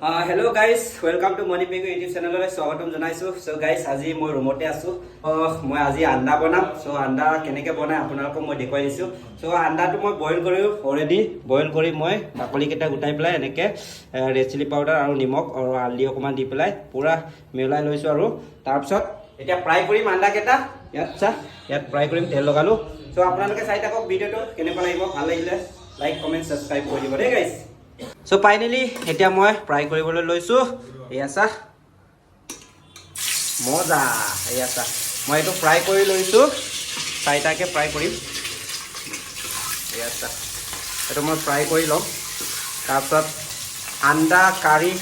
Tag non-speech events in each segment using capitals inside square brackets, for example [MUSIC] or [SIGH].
Hello' guys welcome to Moni Pegu YouTube চেনেললৈ স্বাগতম জনাইছোঁ। চ' guys আজি মই ৰুমতে আছোঁ। অহ, মই আজি আন্দা বনাম। চ' আন্দা কেনেকৈ বনাই আপোনালোকক মই দেখুৱাই দিছোঁ। চ' আন্দাটো মই বইল কৰিও অলৰেডি বইল কৰি মই বাকলিকেইটা গোটাই পেলাই এনেকৈ ৰেড চিলি পাউডাৰ আৰু নিমখ আৰু হালধি অকণমান দি পেলাই পূৰা মিহলাই লৈছোঁ আৰু। তাৰপিছত এতিয়া ফ্ৰাই কৰিম আন্দাকেইটা। ইয়াত চা ইয়াত ফ্ৰাই কৰিম তেল লগালোঁ। চ' আপোনালোকে চাই থাকক ভিডিঅ'টো কেনেকুৱা লাগিব। ভাল লাগিলে লাইক কমেণ্ট ছাবস্ক্ৰাইব কৰি দিব দেই গাইজ চ' ফাইনেলি এতিয়া মই ফ্ৰাই কৰিবলৈ লৈছোঁ। এয়া চা। মজা। এয়া চা। মই এইটো ফ্ৰাই কৰি লৈছোঁ। চাৰিটাকৈ ফ্ৰাই কৰিম। এয়া চা। এইটো মই ফ্ৰাই কৰি ল'ম। তাৰপিছত আন্দা কাৰী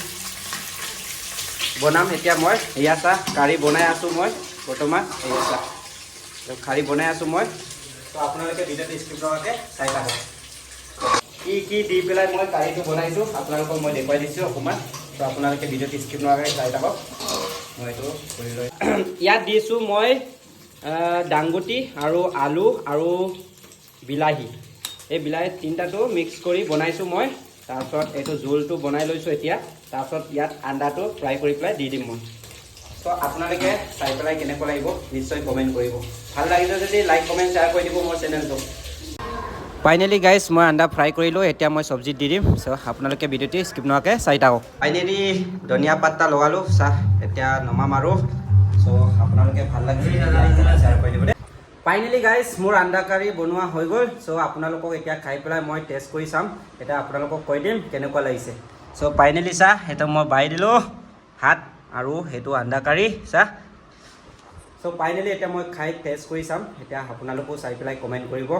বনাম। এতিয়া মই এয়া চা কাৰী বনাই আছোঁ মই বৰ্তমান। এয়া চা। কাৰী বনাই আছোঁ মই। ত' আপোনালোকে ভিডিঅ'টো স্কিপ নকৰাকৈ চাই থাকক কি কি দি পেলাই মই কাৰীটো বনাইছোঁ আপোনালোকক মই দেখুৱাই দিছোঁ অকণমান। ত' আপোনালোকে ভিডিঅ'টো স্কিপ নোহোৱাকৈ চাই থাকক। মই এইটো কৰি লৈ [CLEARS THROAT] ইয়াত দিছোঁ মই দাংগুটি আৰু আলু আৰু বিলাহী। এই বিলাহী তিনিটাটো মিক্স কৰি বনাইছোঁ মই। তাৰপিছত এইটো জোলটো বনাই লৈছোঁ এতিয়া। তাৰপিছত ইয়াত আন্দাটো ফ্ৰাই কৰি পেলাই দি দিম মই। ত' আপোনালোকে চাই পেলাই কেনেকুৱা লাগিব নিশ্চয় কমেণ্ট কৰিব। ভাল লাগিছে যদি লাইক কমেণ্ট শ্বেয়াৰ কৰি দিব মোৰ চেনেলটো ফাইনেলি গাইজ মই আন্দা ফ্ৰাই কৰিলোঁ, এতিয়া মই চব্জিত দি দিম। চ' আপোনালোকে ভিডিঅ'টি স্কিপ নোহোৱাকৈ চাই থাকক। ফাইনেলি ধনিয়া পাত্তা লগালোঁ, চাহ, এতিয়া নমাম আৰু। চ' আপোনালোকে ভালো লাগিছে ফাইনেলি গাইজ মোৰ আন্দা কাৰী বনোৱা হৈ গ'ল। চ' আপোনালোকক এতিয়া খাই পেলাই মই টেষ্ট কৰি চাম। এতিয়া আপোনালোকক কৈ দিম কেনেকুৱা লাগিছে। চ' ফাইনেলি চাহ, সেইটো মই বাই দিলোঁ। ভাত আৰু সেইটো আন্দা কাৰী, চাহ। চ' ফাইনেলি এতিয়া মই খাই টেষ্ট কৰি চাম। এতিয়া আপোনালোকেও চাই পেলাই কমেণ্ট কৰিব।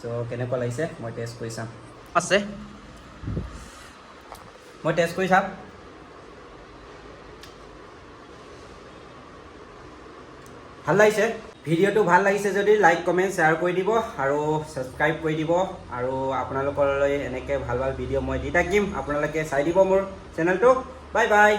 চ' কেনেকুৱা লাগিছে? মই টেষ্ট কৰি চাম। আছে। মই টেষ্ট কৰি চাম। ভালো লাগিছে। ভিডিঅ'টো ভালো লাগিছে যদি লাইক কমেণ্ট শ্বেয়াৰ কৰি দিব আৰু ছাবস্ক্ৰাইব কৰি দিব। আৰু আপোনালোকলৈ এনেকৈ ভালো ভালো ভিডিঅ' মই দি থাকিম। আপোনালোকে চাই দিব মোৰ চেনেলটো বাই বাই